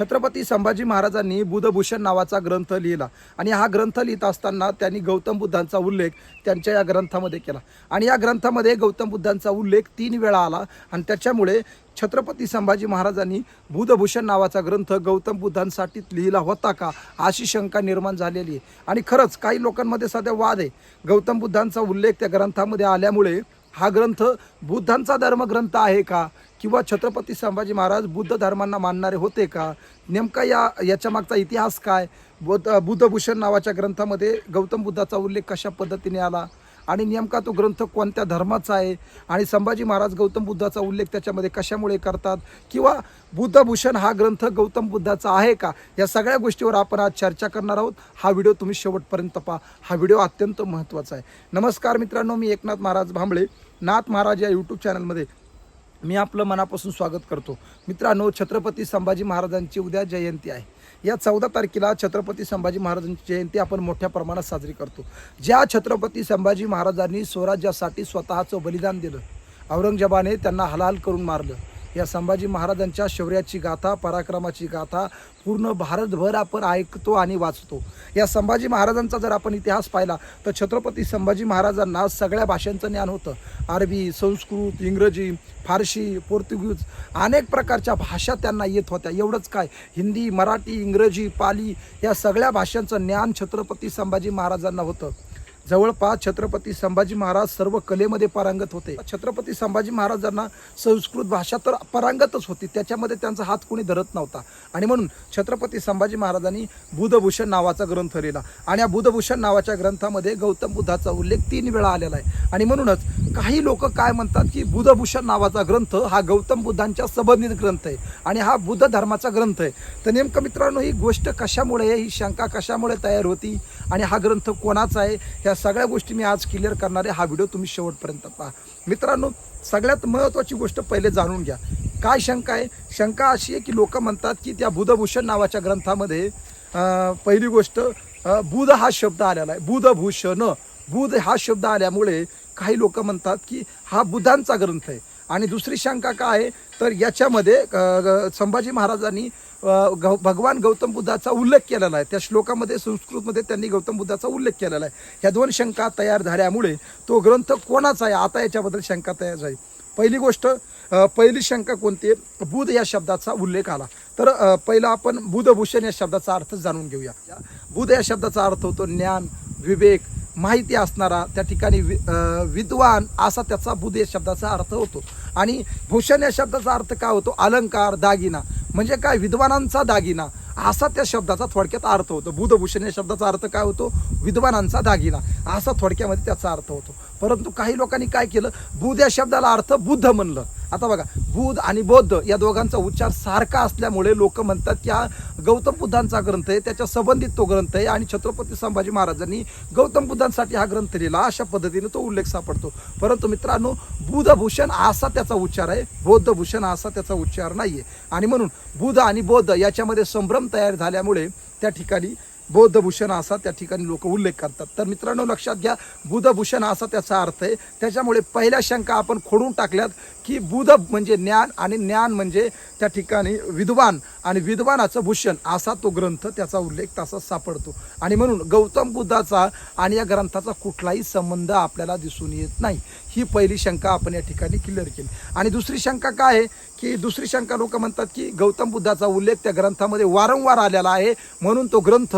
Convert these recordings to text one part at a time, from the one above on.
छत्रपती संभाजी महाराजांनी बुधभूषण नावाचा ग्रंथ लिहिला. आणि हा ग्रंथ लिहित असताना त्यांनी गौतम बुद्धांचा उल्लेख त्यांच्या या ग्रंथामध्ये केला. आणि या ग्रंथामध्ये गौतम बुद्धांचा उल्लेख तीन वेळा आला आणि त्याच्यामुळे छत्रपती संभाजी महाराजांनी बुधभूषण नावाचा ग्रंथ गौतम बुद्धांसाठी लिहिला होता का अशी शंका निर्माण झालेली आहे. आणि खरंच काही लोकांमध्ये सध्या वाद आहे. गौतम बुद्धांचा उल्लेख त्या ग्रंथामध्ये आल्यामुळे हा ग्रंथ बुद्धांचा धर्मग्रंथ आहे का? किंवा छत्रपती संभाजी महाराज बुद्ध धर्मांना मानणारे होते का? नेमका या याच्या मागचा इतिहास काय? बुद्ध बुद्धभूषण नावाच्या ग्रंथामध्ये गौतम बुद्धाचा उल्लेख कशा पद्धतीने आला? आणि नेमका तो ग्रंथ कोणत्या धर्माचा आहे? आणि संभाजी महाराज गौतम बुद्धाचा उल्लेख त्याच्यामध्ये कशामुळे करतात? किंवा बुद्धभूषण हा ग्रंथ गौतम बुद्धाचा आहे का? या सगळ्या गोष्टीवर आपण आज चर्चा करणार आहोत. हा व्हिडिओ तुम्ही शेवटपर्यंत पहा. हा व्हिडिओ अत्यंत महत्त्वाचा आहे. नमस्कार मित्रांनो मी एकनाथ महाराज भांबळे. नाथ महाराज या यूट्यूब चॅनलमध्ये मी आपलं मनापासून स्वागत करतो. मित्रांनो छत्रपती संभाजी महाराजांची उद्या जयंती आहे. या चौदा तारखेला छत्रपती संभाजी महाराजांची जयंती आपण मोठ्या प्रमाणात साजरी करतो. ज्या छत्रपती संभाजी महाराजांनी स्वराज्यासाठी स्वतःचं बलिदान दिलं औरंगजेबाने त्यांना हलाल करून मारलं या संभाजी महाराजांच्या शौर्याची गाथा पराक्रमाची गाथा पूर्ण भारतभर आपण ऐकतो आणि वाचतो. या संभाजी महाराजांचा जर आपण इतिहास पाहिला तर छत्रपती संभाजी महाराजांना सगळ्या भाषांचं ज्ञान होतं. अरबी संस्कृत इंग्रजी फारशी पोर्तुगीज अनेक प्रकारच्या भाषा त्यांना येत होत्या. एवढंच काय हिंदी मराठी इंग्रजी पाली या सगळ्या भाषांचं ज्ञान छत्रपती संभाजी महाराजांना होतं. जवळपास छत्रपती संभाजी महाराज सर्व कलेमध्ये पारंगत होते. छत्रपती संभाजी महाराजांना संस्कृत भाषा तर पारंगतच होती. त्याच्यामध्ये त्यांचा हात कोणी धरत नव्हता. आणि म्हणून छत्रपती संभाजी महाराजांनी बुधभूषण नावाचा ग्रंथ लिहिला. आणि या बुधभूषण नावाच्या ग्रंथामध्ये गौतम बुद्धाचा उल्लेख तीन वेळा आलेला आहे. आणि म्हणूनच काही लोक काय म्हणतात की बुधभूषण नावाचा ग्रंथ हा गौतम बुद्धांच्या संबंधित ग्रंथ आहे. आणि हा बुद्ध धर्माचा ग्रंथ आहे. तर नेमकं मित्रांनो ही गोष्ट कशामुळे आहे? ही शंका कशामुळे तयार होती? आणि हा ग्रंथ कोणाचा आहे? त्या सगळ्या गोष्टी मी आज क्लिअर करणारे हा व्हिडिओ तुम्ही शेवटपर्यंत पहा. मित्रांनो सगळ्यात महत्त्वाची गोष्ट पहिले जाणून घ्या. काय शंका आहे? शंका अशी आहे की लोक म्हणतात की त्या बुधभूषण नावाच्या ग्रंथामध्ये पहिली गोष्ट बुध हा शब्द आलेला आहे. बुधभूषण. बुध हा शब्द आल्यामुळे काही लोक म्हणतात की हा बुधांचा ग्रंथ आहे. आणि दुसरी शंका काय आहे? तर याच्यामध्ये ग- संभाजी महाराजांनी गौ भगवान गौतम बुद्धाचा उल्लेख केलेला आहे. त्या श्लोकामध्ये संस्कृतमध्ये त्यांनी गौतम बुद्धाचा उल्लेख केलेला आहे. ह्या दोन शंका तयार झाल्यामुळे तो ग्रंथ कोणाचा आहे? आता याच्याबद्दल शंका तयार झाली. पहिली गोष्ट पहिली शंका कोणती आहे? बुध या शब्दाचा उल्लेख आला. तर पहिला आपण बुधभूषण या शब्दाचा अर्थ जाणून घेऊया. बुध या शब्दाचा अर्थ होतो ज्ञान विवेक माहिती असणारा त्या ठिकाणी वि विद्वान असा त्याचा बुध या शब्दाचा अर्थ होतो. आणि भूषण या शब्दाचा अर्थ काय होतो? अलंकार दागिना. म्हणजे काय विद्वानांचा दागिना. असा त्या शब्दाचा थोडक्यात अर्थ होतो. बुधभूषण या शब्दाचा अर्थ काय होतो? विद्वानांचा दागिना. असा थोडक्यामध्ये त्याचा अर्थ होतो. परंतु काही लोकांनी काय केलं? बुध या शब्दाला अर्थ बुद्ध म्हणलं. आता बघा बुध आणि बौद्ध या दोघांचा उच्चार सारखा असल्यामुळे लोक म्हणतात की हा गौतम बुद्धांचा ग्रंथ आहे त्याच्या संबंधित तो ग्रंथ आहे आणि छत्रपती संभाजी महाराजांनी गौतम बुद्धांसाठी हा ग्रंथ लिहिला. अशा पद्धतीने तो उल्लेख सापडतो. परंतु मित्रांनो बुधभूषण असा त्याचा उच्चार आहे बौद्धभूषण असा त्याचा उच्चार नाही आहे आणि म्हणून बुध आणि बौद्ध याच्यामध्ये संभ्रम तयार झाल्यामुळे त्या ठिकाणी बौद्धभूषण असा त्या ठिकाणी लोक उल्लेख करतात. तर मित्रांनो लक्षात घ्या बुधभूषण असा त्याचा अर्थ आहे. त्याच्यामुळे पहिल्या शंका आपण खोडून टाकल्यात की बुध म्हणजे ज्ञान आणि ज्ञान म्हणजे त्या ठिकाणी विद्वान आणि विद्वानाचं भूषण असा तो ग्रंथ त्याचा उल्लेख तसा सापडतो. आणि म्हणून गौतम बुद्धाचा आणि या ग्रंथाचा कुठलाही संबंध आपल्याला दिसून येत नाही. ही पहिली शंका आपण या ठिकाणी क्लिअर केली. आणि दुसरी शंका काय आहे? की दुसरी शंका लोक म्हणतात की गौतम बुद्धाचा उल्लेख त्या ग्रंथामध्ये वारंवार आलेला आहे. म्हणून तो ग्रंथ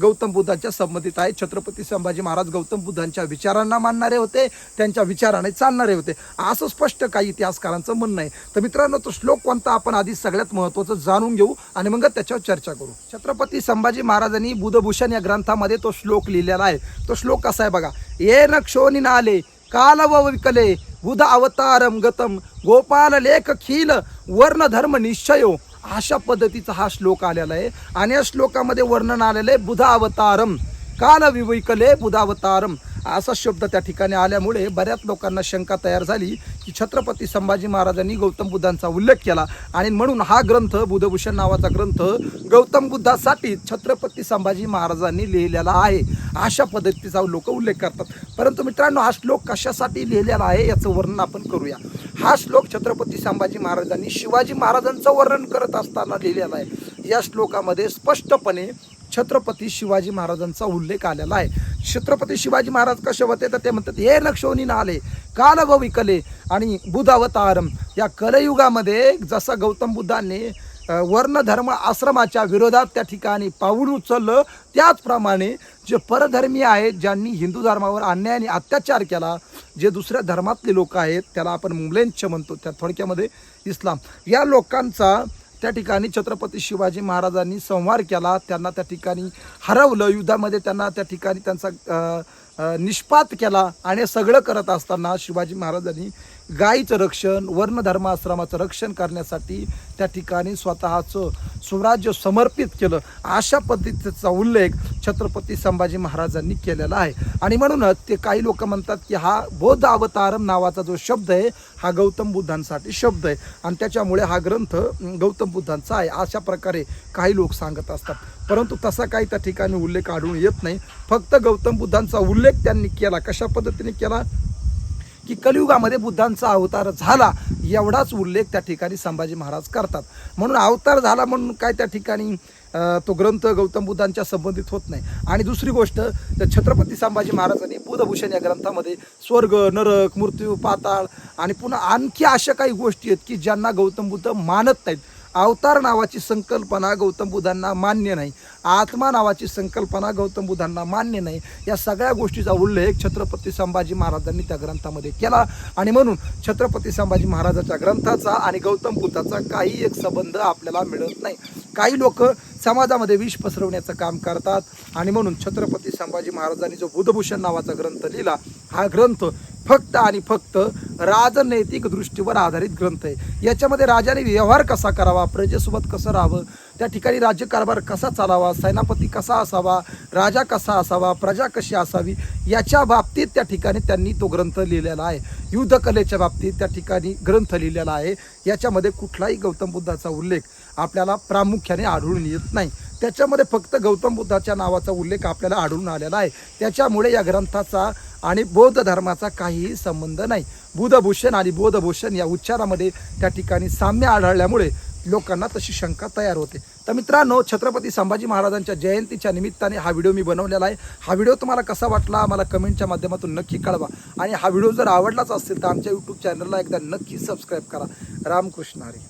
गौतम बुद्धांच्या संबंधित आहे छत्रपती संभाजी महाराज गौतम बुद्धांच्या विचारांना मानणारे होते त्यांच्या विचाराने चालणारे होते. असं स्पष्ट काही इतिहासकारांचं म्हणणं आहे. तर मित्रांनो तो श्लोक कोणता आपण आधी सगळ्यात महत्त्वाचं जाणून घेऊ आणि मग त्याच्यावर चर्चा करू. छत्रपती संभाजी महाराजांनी बुधभूषण या ग्रंथामध्ये तो श्लोक लिहिलेला आहे. तो श्लोक कसा आहे बघा. ये न क्षोनी नाले काल व विकले बुध अवतारम गतम गोपाल लेख खील वर्ण धर्म निश्चयो अशा पद्धतीचा हा श्लोक आलेला आहे. आणि या श्लोकामध्ये वर्णन आलेलं आहे बुधावतारम. काल विवैकले बुधावतारम. असा शब्द त्या ठिकाणी आल्यामुळे बऱ्याच लोकांना शंका तयार झाली की छत्रपती संभाजी महाराजांनी गौतम बुद्धांचा उल्लेख केला. आणि म्हणून हा ग्रंथ बुधभूषण नावाचा ग्रंथ गौतम बुद्धासाठी छत्रपती संभाजी महाराजांनी लिहिलेला आहे. अशा पद्धतीचा लोक उल्लेख करतात. परंतु मित्रांनो हा श्लोक कशासाठी लिहिलेला आहे याचं वर्णन आपण करूया. हा श्लोक छत्रपती संभाजी महाराजांनी शिवाजी महाराजांचं वर्णन करत असताना लिहिलेला आहे. या श्लोकामध्ये स्पष्टपणे छत्रपती शिवाजी महाराजांचा उल्लेख आलेला आहे. छत्रपती शिवाजी महाराज कसे होते? तर ते म्हणतात हे लक्षोनी आले काल व विकले आणि बुधावतारम. या कलयुगामध्ये जसा गौतम बुद्धांनी वर्णधर्म आश्रमाच्या विरोधात त्या ठिकाणी पाऊल उचललं त्याचप्रमाणे जे परधर्मी आहेत ज्यांनी हिंदू धर्मावर अन्याय आणि अत्याचार केला जे दुसऱ्या धर्मातले लोक आहेत त्याला आपण मुंबलेंच म्हणतो त्या थोडक्यामध्ये इस्लाम. या लोकांचा त्या ठिकाणी छत्रपती शिवाजी महाराजांनी संहार केला त्यांना त्या ठिकाणी हरवलं युद्धामध्ये त्यांना त्या ठिकाणी त्यांचा निष्पात केला आणि सगळं करत असताना शिवाजी महाराजांनी गायीचं रक्षण वर्णधर्माश्रमाचं रक्षण करण्यासाठी त्या ठिकाणी स्वतःचं स्वराज्य समर्पित केलं. अशा पद्धतीचा उल्लेख छत्रपती संभाजी महाराजांनी केलेला आहे. आणि म्हणूनच ते काही लोक म्हणतात की हा बौद्ध अवतारम नावाचा जो शब्द आहे हा गौतम बुद्धांसाठी शब्द आहे. आणि त्याच्यामुळे हा ग्रंथ गौतम बुद्धांचा आहे अशा प्रकारे काही लोक सांगत असतात. परंतु तसा काही त्या ठिकाणी उल्लेख आढळून येत नाही. फक्त गौतम बुद्धांचा उल्लेख त्यांनी केला. कशा पद्धतीने केला? की कलियुगामध्ये बुद्धांचा अवतार झाला एवढाच उल्लेख त्या ठिकाणी संभाजी महाराज करतात. म्हणून अवतार झाला म्हणून काय त्या ठिकाणी तो ग्रंथ गौतम बुद्धांच्या संबंधित होत नाही. आणि दुसरी गोष्ट तर छत्रपती संभाजी महाराजांनी बुधभूषण या ग्रंथामध्ये स्वर्ग नरक मृत्यू पाताळ आणि पुन्हा आणखी अशा काही गोष्टी आहेत की ज्यांना गौतम बुद्ध मानत नाहीत. अवतार नावाची संकल्पना गौतम बुद्धांना मान्य नाही. आत्मा नावाची संकल्पना गौतम बुद्धांना मान्य नाही. या सगळ्या गोष्टीचा उल्लेख छत्रपती संभाजी महाराजांनी त्या ग्रंथामध्ये केला. आणि म्हणून छत्रपती संभाजी महाराजाच्या ग्रंथाचा आणि गौतम बुद्धाचा काही एक संबंध आपल्याला मिळत नाही. काही लोक समाजामध्ये विष पसरवण्याचं काम करतात. आणि म्हणून छत्रपती संभाजी महाराजांनी जो बुधभूषण नावाचा ग्रंथ लिहिला हा ग्रंथ फक्त आणि फक्त राजनैतिक दृष्टीवर आधारित ग्रंथ आहे. याच्यामध्ये राजाने व्यवहार कसा करावा प्रजेसोबत कसं राहावं त्या ठिकाणी राज्यकारभार कसा चालावा सेनापती कसा असावा राजा कसा असावा प्रजा कशी असावी याच्या बाबतीत त्या ठिकाणी त्यांनी तो ग्रंथ लिहिलेला आहे. युद्धकलेच्या बाबतीत त्या ठिकाणी ग्रंथ लिहिलेला आहे. याच्यामध्ये कुठलाही गौतम बुद्धाचा उल्लेख आपल्याला प्रामुख्याने आढळून येत नाही. त्याच्यामध्ये फक्त गौतम बुद्धाच्या नावाचा उल्लेख आपल्याला आढळून आलेला आहे. त्याच्यामुळे या ग्रंथाचा आणि बौद्ध धर्माचा काहीही संबंध नाही. बुधभूषण आणि बोधभूषण या उच्चारामध्ये त्या ठिकाणी साम्य आढळल्यामुळे लोकांना तशी शंका तयार होते. तर मित्रांनो छत्रपती संभाजी महाराजांच्या जयंतीच्या निमित्ताने हा व्हिडिओ मी बनवलेला आहे. हा व्हिडिओ तुम्हाला कसा वाटला मला कमेंटच्या माध्यमातून नक्की कळवा. आणि हा व्हिडिओ जर आवडलाच असेल तर आमच्या यूट्यूब चॅनलला एकदा नक्की सबस्क्राईब करा. रामकृष्ण हरी.